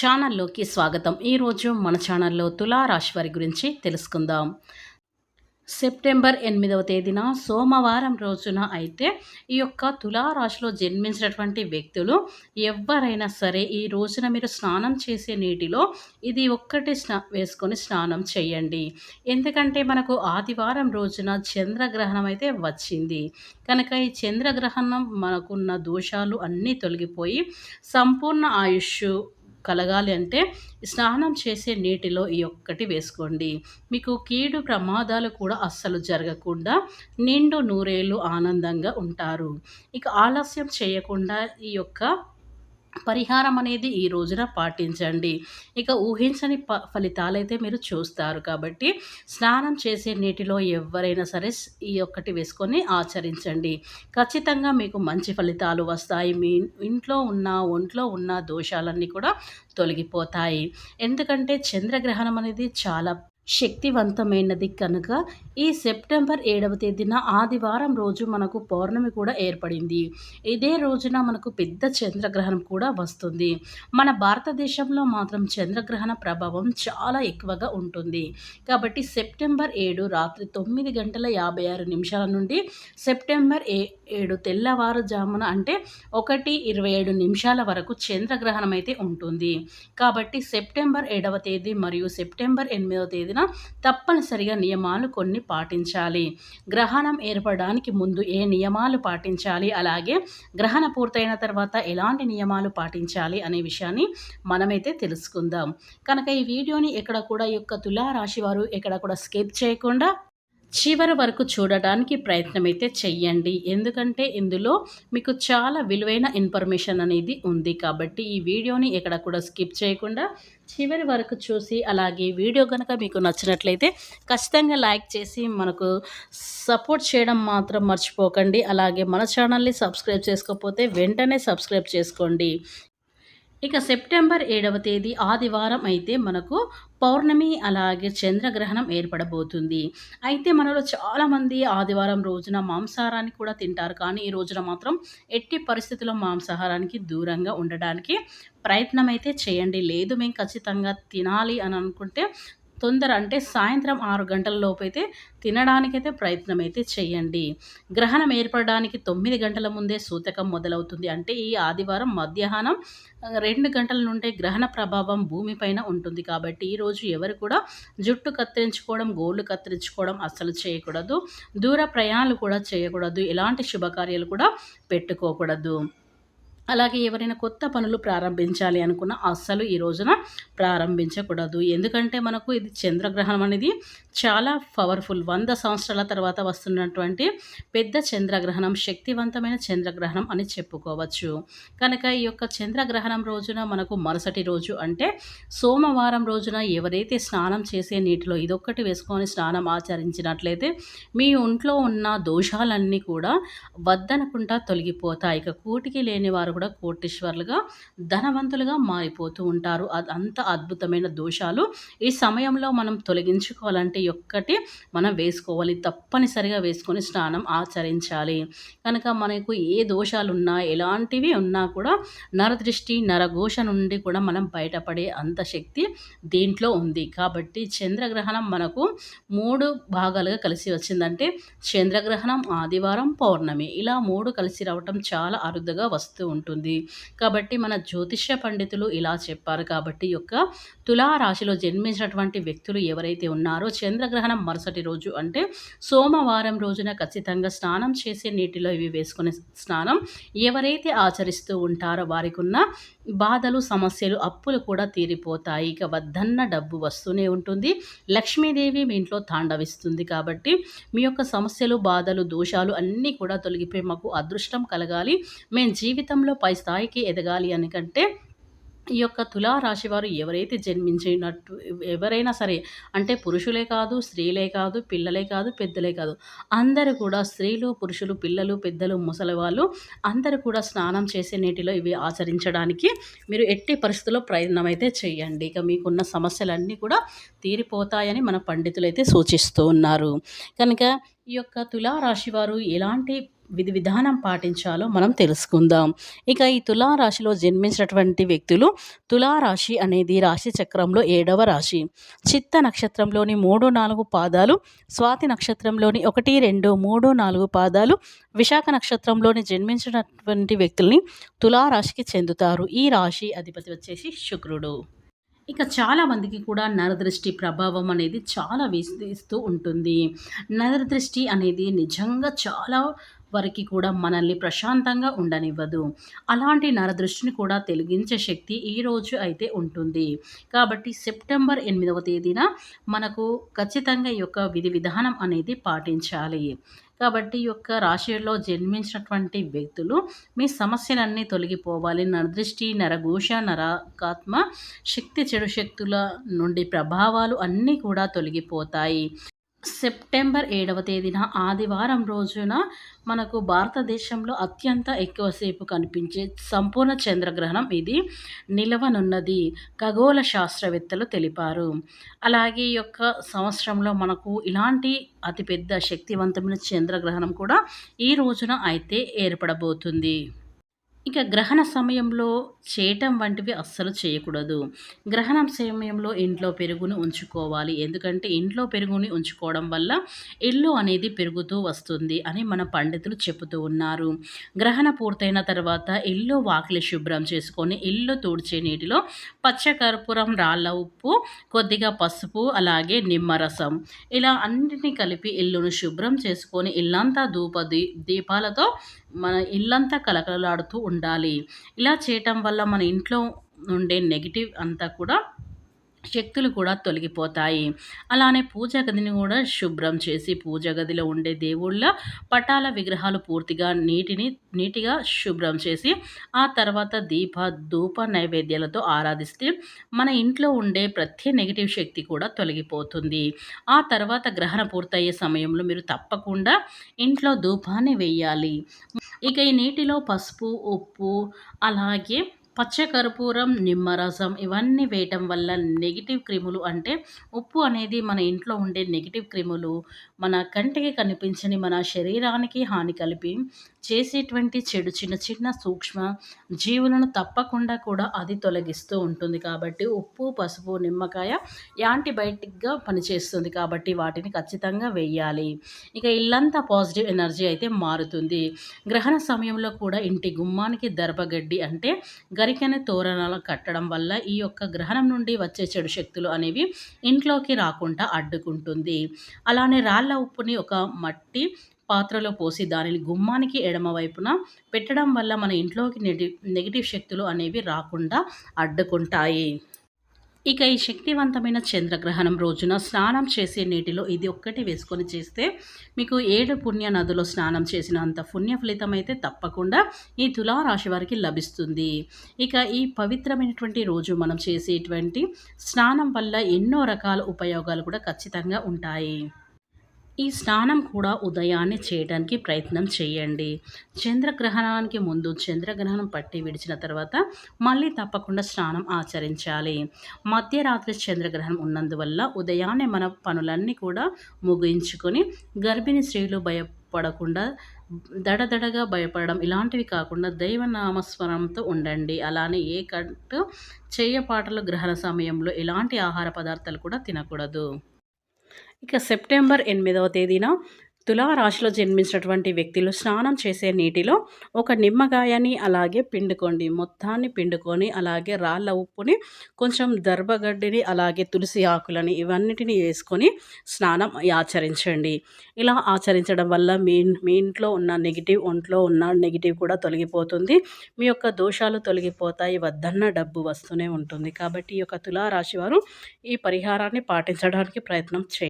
ఛానల్లోకి స్వాగతం. ఈరోజు మన ఛానల్లో తులారాశి వారి గురించి తెలుసుకుందాం. సెప్టెంబర్ ఎనిమిదవ తేదీన సోమవారం రోజున అయితే ఈ యొక్క తులారాశిలో జన్మించినటువంటి వ్యక్తులు ఎవరైనా సరే ఈ రోజున మీరు స్నానం చేసే నీటిలో ఇది ఒక్కటి స్నా వేసుకొని స్నానం చేయండి. ఎందుకంటే మనకు ఆదివారం రోజున చంద్రగ్రహణం అయితే వచ్చింది. కనుక ఈ చంద్రగ్రహణం మనకున్న దోషాలు అన్నీ తొలగిపోయి సంపూర్ణ ఆయుష్ కలగాలి అంటే స్నానం చేసే నీటిలో ఈ ఒక్కటి వేసుకోండి. మీకు కీడు ప్రమాదాలు కూడా అస్సలు జరగకుండా నిండు నూరేళ్ళు ఆనందంగా ఉంటారు. ఇక ఆలస్యం చేయకుండా ఈ యొక్క పరిహారం అనేది ఈ రోజున పాటించండి. ఇక ఊహించని ప ఫలితాలైతే మీరు చూస్తారు. కాబట్టి స్నానం చేసే నీటిలో ఎవరైనా సరే ఈ ఒక్కటి వేసుకొని ఆచరించండి. ఖచ్చితంగా మీకు మంచి ఫలితాలు వస్తాయి. మీ ఇంట్లో ఉన్న ఒంట్లో ఉన్న దోషాలన్నీ కూడా తొలగిపోతాయి. ఎందుకంటే చంద్రగ్రహణం అనేది చాలా శక్తివంతమైనది కనుక ఈ సెప్టెంబర్ ఏడవ తేదీన ఆదివారం రోజు మనకు పౌర్ణమి కూడా ఏర్పడింది. ఇదే రోజున మనకు పెద్ద చంద్రగ్రహణం కూడా వస్తుంది. మన భారతదేశంలో మాత్రం చంద్రగ్రహణ ప్రభావం చాలా ఎక్కువగా ఉంటుంది. కాబట్టి సెప్టెంబర్ ఏడు రాత్రి తొమ్మిది గంటల యాభై ఆరు నిమిషాల నుండి సెప్టెంబర్ ఏ ఏడు తెల్లవారుజామున అంటే ఒకటి ఇరవై ఏడు నిమిషాల వరకు చంద్రగ్రహణం అయితే ఉంటుంది. కాబట్టి సెప్టెంబర్ ఏడవ తేదీ మరియు సెప్టెంబర్ ఎనిమిదవ తేదీన తప్పనిసరిగా నియమాలు కొన్ని పాటించాలి. గ్రహణం ఏర్పడడానికి ముందు ఏ నియమాలు పాటించాలి? అలాగే గ్రహణ పూర్తయిన తర్వాత ఎలాంటి నియమాలు పాటించాలి అనే విషయాన్ని మనమైతే తెలుసుకుందాం. కనుక ఈ వీడియోని ఎక్కడ కూడా యొక్క తులారాశి వారు ఎక్కడ కూడా స్కిప్ చేయకుండా చివరి వరకు చూడడానికి ప్రయత్నం అయితే చెయ్యండి. ఎందుకంటే ఇందులో మీకు చాలా విలువైన ఇన్ఫర్మేషన్ అనేది ఉంది. కాబట్టి ఈ వీడియోని ఎక్కడ కూడా స్కిప్ చేయకుండా చివరి వరకు చూసి అలాగే వీడియో కనుక మీకు నచ్చినట్లయితే ఖచ్చితంగా లైక్ చేసి మనకు సపోర్ట్ చేయడం మాత్రం మర్చిపోకండి. అలాగే మన ఛానల్ని సబ్స్క్రైబ్ చేసుకోకపోతే వెంటనే సబ్స్క్రైబ్ చేసుకోండి. ఇక సెప్టెంబర్ ఏడవ తేదీ ఆదివారం అయితే మనకు పౌర్ణమి అలాగే చంద్రగ్రహణం ఏర్పడబోతుంది. అయితే మనలో చాలామంది ఆదివారం రోజున మాంసాహారాన్ని కూడా తింటారు. కానీ ఈ రోజున మాత్రం ఎట్టి పరిస్థితుల్లో మాంసాహారానికి దూరంగా ఉండడానికి ప్రయత్నం అయితే చేయండి. లేదు మేము ఖచ్చితంగా తినాలి అని అనుకుంటే తొందర అంటే సాయంత్రం ఆరు గంటల లోపైతే తినడానికైతే ప్రయత్నం అయితే చేయండి. గ్రహణం ఏర్పడడానికి తొమ్మిది గంటల ముందే సూతకం మొదలవుతుంది. అంటే ఈ ఆదివారం మధ్యాహ్నం రెండు గంటల నుండే గ్రహణ ప్రభావం భూమిపైన ఉంటుంది కాబట్టి ఈరోజు ఎవరు కూడా జుట్టు కత్తిరించుకోవడం గోళ్ళు కత్తిరించుకోవడం అస్సలు చేయకూడదు. దూర ప్రయాణాలు కూడా చేయకూడదు. ఎలాంటి శుభకార్యాలు కూడా పెట్టుకోకూడదు. అలాగే ఎవరైనా కొత్త పనులు ప్రారంభించాలి అనుకున్న అస్సలు ఈ రోజున ప్రారంభించకూడదు. ఎందుకంటే మనకు ఇది చంద్రగ్రహణం అనేది చాలా పవర్ఫుల్. వంద సంవత్సరాల తర్వాత వస్తున్నటువంటి పెద్ద చంద్రగ్రహణం శక్తివంతమైన చంద్రగ్రహణం అని చెప్పుకోవచ్చు. కనుక ఈ యొక్క చంద్రగ్రహణం రోజున మనకు మరుసటి రోజు అంటే సోమవారం రోజున ఎవరైతే స్నానం చేసే నీటిలో ఇదొక్కటి వేసుకొని స్నానం ఆచరించినట్లయితే మీ ఒంట్లో ఉన్న దోషాలన్నీ కూడా వద్దనకుండా తొలగిపోతాయి. ఇక కూటికి లేని వారు కూడా కోటీశ్వర్లుగా ధనవంతులుగా మారిపోతూ ఉంటారు. అంత అద్భుతమైన దోషాలు ఈ సమయంలో మనం తొలగించుకోవాలంటే ఒక్కటి మనం వేసుకోవాలి. తప్పనిసరిగా వేసుకొని స్నానం ఆచరించాలి. కనుక మనకు ఏ దోషాలు ఉన్నా ఎలాంటివి ఉన్నా కూడా నరదృష్టి నరఘోష నుండి కూడా మనం బయటపడే అంత శక్తి దీంట్లో ఉంది. కాబట్టి చంద్రగ్రహణం మనకు మూడు భాగాలుగా కలిసి వచ్చిందంటే చంద్రగ్రహణం ఆదివారం పౌర్ణమి. ఇలా మూడు కలిసి రావటం చాలా అరుదుగా వస్తూ ఉంటుంది ఉంటుంది. కాబట్టి మన జ్యోతిష్య పండితులు ఇలా చెప్పారు. కాబట్టి యొక్క తులారాశిలో జన్మించినటువంటి వ్యక్తులు ఎవరైతే ఉన్నారో చంద్రగ్రహణం మరుసటి రోజు అంటే సోమవారం రోజున ఖచ్చితంగా స్నానం చేసే నీటిలో ఇవి వేసుకునే స్నానం ఎవరైతే ఆచరిస్తూ ఉంటారో వారికి ఉన్న బాధలు సమస్యలు అప్పులు కూడా తీరిపోతాయి. ఇక వద్దన్న డబ్బు వస్తూనే ఉంటుంది. లక్ష్మీదేవి మీ ఇంట్లో తాండవిస్తుంది. కాబట్టి మీ యొక్క సమస్యలు బాధలు దోషాలు అన్నీ కూడా తొలగిపోయి మాకు అదృష్టం కలగాలి. మేము జీవితంలో పై స్థాయికి ఎదగాలి అని కంటే ఈ యొక్క తులారాశి వారు ఎవరైతే జన్మించినట్టు ఎవరైనా సరే అంటే పురుషులే కాదు స్త్రీలే కాదు పిల్లలే కాదు పెద్దలే కాదు అందరూ కూడా స్త్రీలు పురుషులు పిల్లలు పెద్దలు ముసలి వాళ్ళు అందరూ కూడా స్నానం చేసే నీటిలో ఇవి ఆచరించడానికి మీరు ఎట్టి పరిస్థితుల్లో ప్రయత్నం అయితే చేయండి. ఇక మీకున్న సమస్యలన్నీ కూడా తీరిపోతాయని మన పండితులు అయితే సూచిస్తూ ఉన్నారు. కనుక ఈ యొక్క తులారాశి వారు ఎలాంటి విధి విధానం పాటించాలో మనం తెలుసుకుందాం. ఇక ఈ తులారాశిలో జన్మించినటువంటి వ్యక్తులు తులారాశి అనేది రాశి చక్రంలో ఏడవ రాశి. చిత్త నక్షత్రంలోని మూడు నాలుగు పాదాలు స్వాతి నక్షత్రంలోని ఒకటి రెండు మూడు నాలుగు పాదాలు విశాఖ నక్షత్రంలోని జన్మించినటువంటి వ్యక్తుల్ని తులారాశికి చెందుతారు. ఈ రాశి అధిపతి వచ్చేసి శుక్రుడు. ఇక చాలామందికి కూడా నరదృష్టి ప్రభావం అనేది చాలా విస్తరిస్తూ ఉంటుంది. నరదృష్టి అనేది నిజంగా చాలా వరకు కూడా మనల్ని ప్రశాంతంగా ఉండనివ్వదు. అలాంటి నరదృష్టిని కూడా తొలగించే శక్తి ఈరోజు అయితే ఉంటుంది. కాబట్టి సెప్టెంబర్ ఎనిమిదవ తేదీన మనకు ఖచ్చితంగా ఈ యొక్క విధి విధానం అనేది పాటించాలి. కాబట్టి ఈ యొక్క రాశిలో జన్మించినటువంటి వ్యక్తులు మీ సమస్యలన్నీ తొలగిపోవాలి. నరదృష్టి నరఘోష నరకాత్మ శక్తి చెడు శక్తుల నుండి ప్రభావాలు అన్నీ కూడా తొలగిపోతాయి. సెప్టెంబర్ ఏడవ తేదీన ఆదివారం రోజున మనకు భారతదేశంలో అత్యంత ఎక్కువసేపు కనిపించే సంపూర్ణ చంద్రగ్రహణం ఇది. నిలవనున్నది ఖగోళ శాస్త్రవేత్తలు తెలిపారు. అలాగే ఈ యొక్క సంవత్సరంలో మనకు ఇలాంటి అతిపెద్ద శక్తివంతమైన చంద్రగ్రహణం కూడా ఈ రోజున అయితే ఏర్పడబోతుంది. ఇక గ్రహణ సమయంలో చేయటం వంటివి అస్సలు చేయకూడదు. గ్రహణం సమయంలో ఇంట్లో పెరుగును ఉంచుకోవాలి. ఎందుకంటే ఇంట్లో పెరుగుని ఉంచుకోవడం వల్ల ఇల్లు అనేది పెరుగుతూ వస్తుంది అని మన పండితులు చెబుతూ ఉన్నారు. గ్రహణ పూర్తయిన తర్వాత ఇల్లు వాకిలి శుభ్రం చేసుకొని ఇల్లు తుడిచే నీటిలో పచ్చకర్పూరం రాళ్ళ ఉప్పు కొద్దిగా పసుపు అలాగే నిమ్మరసం ఇలా అన్నిటినీ కలిపి ఇల్లును శుభ్రం చేసుకొని ఇల్లంతా ధూప దీపాలతో మన ఇల్లంతా కలకలలాడుతూ ఉండాలి. ఇలా చేయటం వల్ల మన ఇంట్లో ఉండే నెగిటివ్ అంతా కూడా శక్తులు కూడా తొలగిపోతాయి. అలానే పూజ గదిని కూడా శుభ్రం చేసి పూజ గదిలో ఉండే దేవుళ్ళ పటాల విగ్రహాలు పూర్తిగా నీటిని నీటిగా శుభ్రం చేసి ఆ తర్వాత దీప ధూప నైవేద్యాలతో ఆరాధిస్తే మన ఇంట్లో ఉండే ప్రతి నెగిటివ్ శక్తి కూడా తొలగిపోతుంది. ఆ తర్వాత గ్రహణ పూర్తయ్యే సమయంలో మీరు తప్పకుండా ఇంట్లో ధూపాన్ని వేయాలి. ఇక ఈ నీటిలో పసుపు ఉప్పు అలాగే పచ్చకర్పూరం నిమ్మరసం ఇవన్నీ వేయటం వల్ల నెగిటివ్ క్రిములు అంటే ఉప్పు అనేది మన ఇంట్లో ఉండే నెగిటివ్ క్రిములు మన కంటికి కనిపించని మన శరీరానికి హాని కలిపి చేసేటువంటి చెడు చిన్న చిన్న సూక్ష్మ జీవులను తప్పకుండా కూడా అది తొలగిస్తూ ఉంటుంది కాబట్టి ఉప్పు పసుపు నిమ్మకాయ యాంటీబయాటిక్గా పనిచేస్తుంది కాబట్టి వాటిని ఖచ్చితంగా వేయాలి. ఇక ఇల్లంతా పాజిటివ్ ఎనర్జీ అయితే మారుతుంది. గ్రహణ సమయంలో కూడా ఇంటి గుమ్మానికి దర్భగడ్డి అంటే గరికెన తోరణాలు కట్టడం వల్ల ఈ యొక్క గ్రహణం నుండి వచ్చే చెడు శక్తులు అనేవి ఇంట్లోకి రాకుండా అడ్డుకుంటుంది. అలానే రాళ్ళ ఉప్పుని ఒక మట్టి పాత్రలో పోసి దానిని గుమ్మానికి ఎడమ వైపున పెట్టడం వల్ల మన ఇంట్లోకి నెగిటివ్ శక్తులు అనేవి రాకుండా అడ్డుకుంటాయి. ఇక ఈ శక్తివంతమైన చంద్రగ్రహణం రోజున స్నానం చేసే నీటిలో ఇది ఒక్కటి వేసుకొని చేస్తే మీకు ఏడు పుణ్య నదిలో స్నానం చేసినంత పుణ్య ఫలితం అయితే తప్పకుండా ఈ తులారాశి వారికి లభిస్తుంది. ఇక ఈ పవిత్రమైనటువంటి రోజు మనం చేసేటువంటి స్నానం వల్ల ఎన్నో రకాల ఉపయోగాలు కూడా ఖచ్చితంగా ఉంటాయి. ఈ స్నానం కూడా ఉదయాన్నే చేయడానికి ప్రయత్నం చేయండి. చంద్రగ్రహణానికి ముందు చంద్రగ్రహణం పట్టి విడిచిన తర్వాత మళ్ళీ తప్పకుండా స్నానం ఆచరించాలి. మధ్యరాత్రి చంద్రగ్రహణం ఉన్నందువల్ల ఉదయాన్నే మన పనులన్నీ కూడా ముగించుకొని గర్భిణీ స్త్రీలు భయపడకుండా దడదడగా భయపడడం ఇలాంటివి కాకుండా దైవనామస్మరణంతో ఉండండి. అలానే ఏ కట్టు చేయపాటలు గ్రహణ సమయంలో ఎలాంటి ఆహార పదార్థాలు కూడా తినకూడదు. ఇక సెప్టెంబర్ ఎనిమిదవ తేదీన తులారాశిలో జన్మించినటువంటి వ్యక్తులు స్నానం చేసే నీటిలో ఒక నిమ్మకాయని అలాగే పిండుకోండి. మొత్తాన్ని పిండుకొని అలాగే రాళ్ళ ఉప్పుని కొంచెం దర్భగడ్డిని అలాగే తులసి ఆకులని ఇవన్నిటిని వేసుకొని స్నానం ఆచరించండి. ఇలా ఆచరించడం వల్ల మీ మీ ఇంట్లో ఉన్న నెగిటివ్ ఒంట్లో ఉన్న నెగిటివ్ కూడా తొలగిపోతుంది. మీ యొక్క దోషాలు తొలగిపోతాయి. వద్దన్న డబ్బు వస్తూనే ఉంటుంది. కాబట్టి ఈ యొక్క తులారాశి వారు ఈ పరిహారాన్ని పాటించడానికి ప్రయత్నం చేయండి.